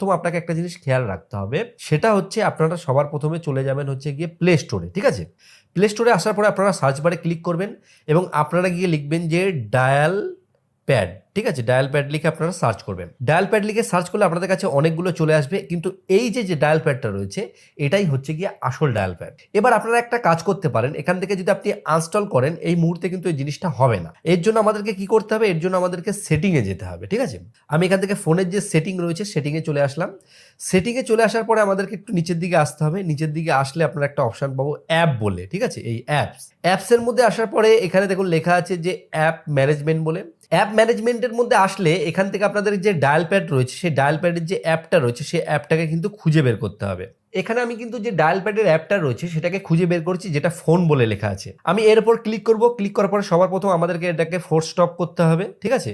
সর্বপ্রথম আপনাকে একটা জিনিস খেয়াল রাখতে হবে, সেটা হচ্ছে আপনারা সবার প্রথমে চলে যাবেন হচ্ছে গিয়ে প্লে স্টোরে ঠিক আছে? প্লে স্টোরে আসার পরে আপনারা সার্চ বারে ক্লিক করবেন এবং আপনারা গিয়ে লিখবেন যে ডায়াল প্যাড ঠিক আছে ডায়াল প্যাড লিখে আপনারা সার্চ করবেন। ডায়াল প্যাড লিখে সার্চ করলে আপনাদের কাছে অনেকগুলো চলে আসবে, কিন্তু এই যে যে ডায়াল প্যাডটা রয়েছে, এটাই হচ্ছে গিয়ে আসল ডায়াল প্যাড এবার আপনারা একটা কাজ করতে পারেন, এখান থেকে যদি আপনি আনস্টল করেন, এই মুহূর্তে কিন্তু এই জিনিসটা হবে না। এর জন্য আমাদেরকে কি করতে হবে? এর জন্য আমাদেরকে সেটিংয়ে যেতে হবে, ঠিক আছে? আমি এখান থেকে ফোনের যে সেটিং রয়েছে সেটিংয়ে চলে আসলাম। সেটিংয়ে চলে আসার পরে আমাদেরকে একটু নিচের দিকে আসতে হবে। নিচের দিকে আসলে আপনারা একটা অপশান পাবো অ্যাপ বলে, ঠিক আছে? এই অ্যাপস অ্যাপসের মধ্যে আসার পরে এখানে দেখুন লেখা আছে যে অ্যাপ ম্যানেজমেন্ট বলে। অ্যাপ ম্যানেজমেন্টের মধ্যে আসলে এখান থেকে আপনাদের যে ডায়াল প্যাড রয়েছে, সেই ডায়াল প্যাডের যে অ্যাপটা রয়েছে, সেই অ্যাপটাকে কিন্তু খুঁজে বের করতে হবে। এখানে আমি কিন্তু যে ডায়াল প্যাডের অ্যাপটা রয়েছে, সেটাকে খুঁজে বের করছি, যেটা ফোন বলে লেখা আছে। আমি এর উপর ক্লিক করব ক্লিক করার পরে সবার প্রথম আমাদেরকে এটাকে ফোর স্টপ করতে হবে, ঠিক আছে?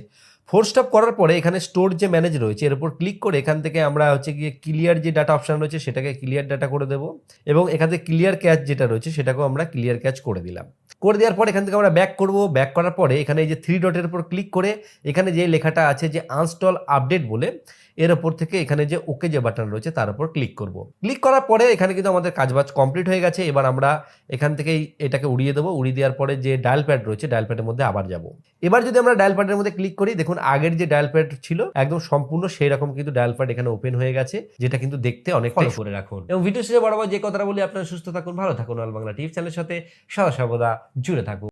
ফোর স্টপ করার পরে এখানে স্টোর যে ম্যানেজ রয়েছে, এর উপর ক্লিক করে এখান থেকে আমরা হচ্ছে গিয়ে ক্লিয়ার যে ডাটা অপশন রয়েছে, সেটাকে ক্লিয়ার ডাটা করে দেবো এবং এখান থেকে ক্লিয়ার ক্যাচ যেটা রয়েছে, সেটাকেও আমরা ক্লিয়ার ক্যাচ করে দিলাম। করে দেওয়ার পর এখান থেকে আমরা ব্যাক করব। ব্যাক করার পরে এখানে এই যে থ্রি ডটের উপর ক্লিক করে এখানে যে লেখাটা আছে যে আনস্টল আপডেট বলে এর ওপর থেকে এখানে যে ওকে যে বাটন রয়েছে তার উপর ক্লিক করব। ক্লিক করার পরে এখানে কিন্তু আমাদের কাজবাজ কমপ্লিট হয়ে গেছে। এবার আমরা এখান থেকেই এটাকে উড়িয়ে দেবো। উড়িয়ে দেওয়ার পরে যে ডায়াল প্যাড রয়েছে ডায়াল প্যাডের মধ্যে আবার যাব। এবার যদি আমরা ডায়াল প্যাডের মধ্যে ক্লিক করি দেখুন আগের যে ডায়াল প্যাড ছিল একদম সম্পূর্ণ সেই রকম কিন্তু ডায়াল প্যাড এখানে ওপেন হয়ে গেছে যেটা কিন্তু দেখতে অনেক ফলো করে রাখুন। এবং ভিডিও শেষে বরাবর যে কথাটা বলি আপনারা সুস্থ থাকুন ভালো থাকুন। আল বাংলা টিভি চ্যানেলের সাথে সদা সর্বদা জুড়ে থাকুন